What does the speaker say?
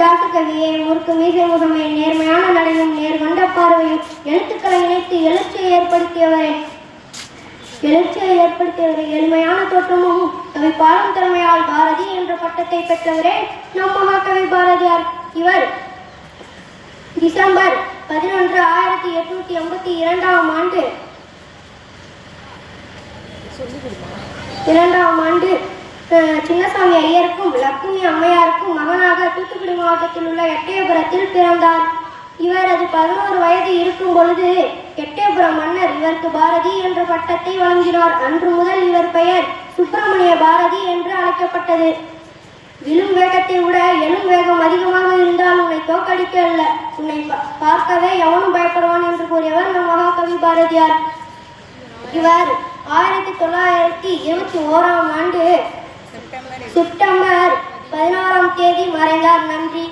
தாசகவியே முறுக்கு மீசை முகமை நேர்மையான நடையும் நேர்கொண்ட பார்வையும் எழுத்துக்களை இணைத்து எழுச்சியை ஏற்படுத்தியவரே. எழுச்சியை ஏற்படுத்தியவரே எளிமையான தோற்றமும் கவி பாடும் திறமையால் பாரதி என்ற பட்டத்தை பெற்றவரே நம் மகாகவி பாரதியார். இவர் டிசம்பர் பதினொன்று ஆயிரத்தி எட்நூத்தி எண்பத்தி இரண்டாம் ஆண்டு இரண்டாம் ஆண்டு சின்னசாமி ஐயருக்கும் லக்ஷ்மி அம்மையாருக்கும் மகனாக தூத்துக்குடி மாவட்டத்தில் உள்ள எட்டயபுரத்தில் பிறந்தார். இவரது பதினோரு வயது இருக்கும் பொழுது எட்டயபுரம் மன்னர் இவருக்கு பாரதி என்ற பட்டத்தை வழங்கினார். அன்று முதல் இவர் பெயர் சுப்பிரமணிய பாரதி என்று அழைக்கப்பட்டது. விழும் வேகத்தை விட எழும் வேகம் அதிகமாக இருந்தால் உன்னை தோற்கடிக்க அல்ல. உன்னை பார்க்கவே எவனும் பயப்படுவான் என்று கூறியவர் நம் மகாகவி பாரதியார். இவர் ஆயிரத்தி தொள்ளாயிரத்தி இருபத்தி ஓராம் ஆண்டு செப்டம்பர் மறைந்தார் நன்றி.